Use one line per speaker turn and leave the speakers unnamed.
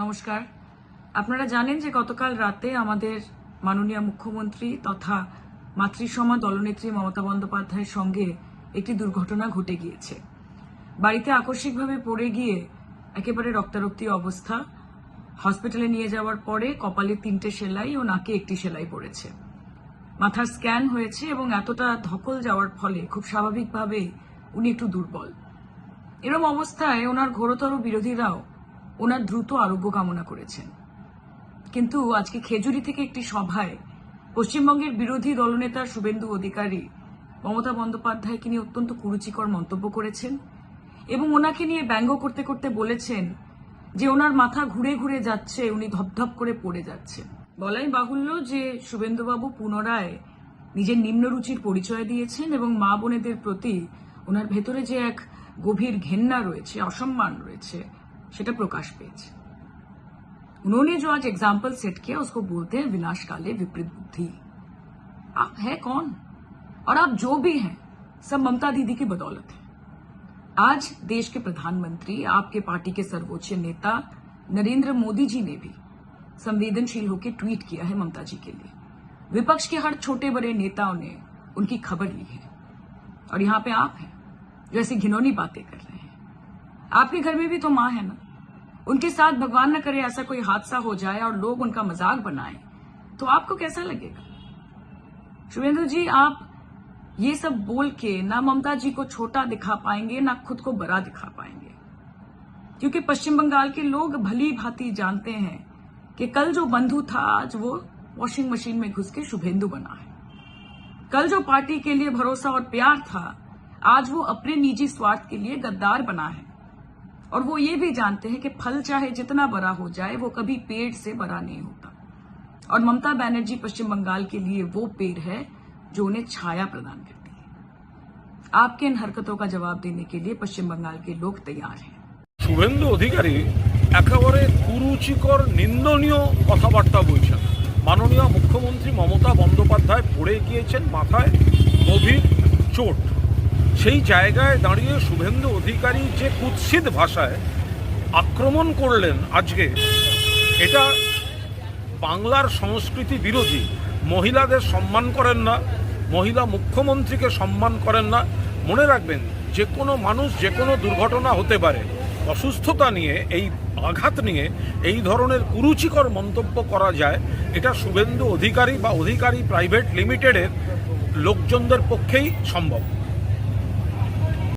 নমস্কার। আপনারা জানেন যে গতকাল রাতে আমাদের মাননীয় মুখ্যমন্ত্রী তথা মাতৃসমা দলনেত্রী মমতা বন্দ্যোপাধ্যায়ের সঙ্গে একটি দুর্ঘটনা ঘটে গিয়েছে। বাড়িতে আকস্মিকভাবে পড়ে গিয়ে একেবারে রক্তারক্তি অবস্থা। হসপিটালে নিয়ে যাওয়ার পরে কপালে তিনটে সেলাই ও নাকে একটি সেলাই পড়েছে। মাথার স্ক্যান হয়েছে এবং এতটা ধকল যাওয়ার ফলে খুব স্বাভাবিকভাবেই উনি একটু দুর্বল। এরম অবস্থায় ওনার ঘোরতর বিরোধীরাও ওনার দ্রুত আরোগ্য কামনা করেছেন। কিন্তু আজকে খেজুরি থেকে একটি সভায় পশ্চিমবঙ্গের বিরোধী দলনেতা শুভেন্দু অধিকারী মমতা বন্দ্যোপাধ্যায়কে নিয়ে অত্যন্ত কুরুচিকর মন্তব্য করেছেন এবং ওনাকে নিয়ে ব্যঙ্গ করতে করতে বলেছেন যে ওনার মাথা ঘুরে ঘুরে যাচ্ছে, উনি ধপধপ করে পড়ে যাচ্ছেন। বলাই বাহুল্য যে শুভেন্দুবাবু পুনরায় নিজের নিম্নরুচির পরিচয় দিয়েছেন এবং মা বোনেদের প্রতি ওনার ভেতরে যে এক গভীর ঘেন্না রয়েছে, অসম্মান রয়েছে সেটা প্রকাশ পেয়েছে उन्होंने जो आज एग्जाम्पल सेट किया उसको बोलते हैं विनाश काले विपरीत बुद्धि आप है कौन और आप जो भी हैं सब ममता दीदी की बदौलत है आज देश के प्रधानमंत्री आपके पार्टी के सर्वोच्च नेता नरेंद्र मोदी जी ने भी संवेदनशील होकर ट्वीट किया है ममता जी के लिए विपक्ष के हर छोटे बड़े नेताओं ने उनकी खबर ली है और यहाँ पे आप हैं जो ऐसी घिनौनी बातें कर रहे हैं आपके घर में भी तो माँ है ना? उनके साथ भगवान न करे ऐसा कोई हादसा हो जाए और लोग उनका मज़ाक बनाए तो आपको कैसा लगेगा? शुभेंदु जी, आप ये सब बोल के ना ममता जी को छोटा दिखा पाएँगे, ना खुद को बड़ा दिखा पाएँगे। क्योंकि पश्चिम बंगाल के लोग भली भांति जानते हैं कि कल जो बंधु था, आज वो वॉशिंग मशीन में घुस के शुभेंदु बना है। कल जो पार्टी के लिए भरोसा और प्यार था, आज वो अपने निजी स्वार्थ के लिए गद्दार बना है। और वो ये भी जानते हैं कि फल चाहे जितना बड़ा हो जाए वो कभी पेड़ से बड़ा नहीं होता और ममता बनर्जी पश्चिम बंगाल के लिए वो पेड़ है जो उन्हें छाया प्रदान करती है आपके इन हरकतों का जवाब देने के लिए पश्चिम बंगाल के लोग तैयार हैं
শুভেন্দু অধিকারী একেবারে কুরুচিকর নিন্দনীয় কথাবার্তা বলছেন মাননীয় মুখ্যমন্ত্রী মমতা বন্দ্যোপাধ্যায় পড়ে গিয়েছেন মাথায় গভীর চোট সেই জায়গায় দাঁড়িয়ে শুভেন্দু অধিকারী যে কুৎসিত ভাষায় আক্রমণ করলেন আজকে, এটা বাংলার সংস্কৃতি বিরোধী। মহিলাদের সম্মান করেন না, মহিলা মুখ্যমন্ত্রীকে সম্মান করেন না। মনে রাখবেন, যে কোনো মানুষ, যে কোনো দুর্ঘটনা হতে পারে, অসুস্থতা নিয়ে, এই আঘাত নিয়ে, এই ধরনের কুরুচিকর মন্তব্য করা যায়, এটা শুভেন্দু অধিকারী বা অধিকারী প্রাইভেট লিমিটেডের লোকজনদের পক্ষেই সম্ভব।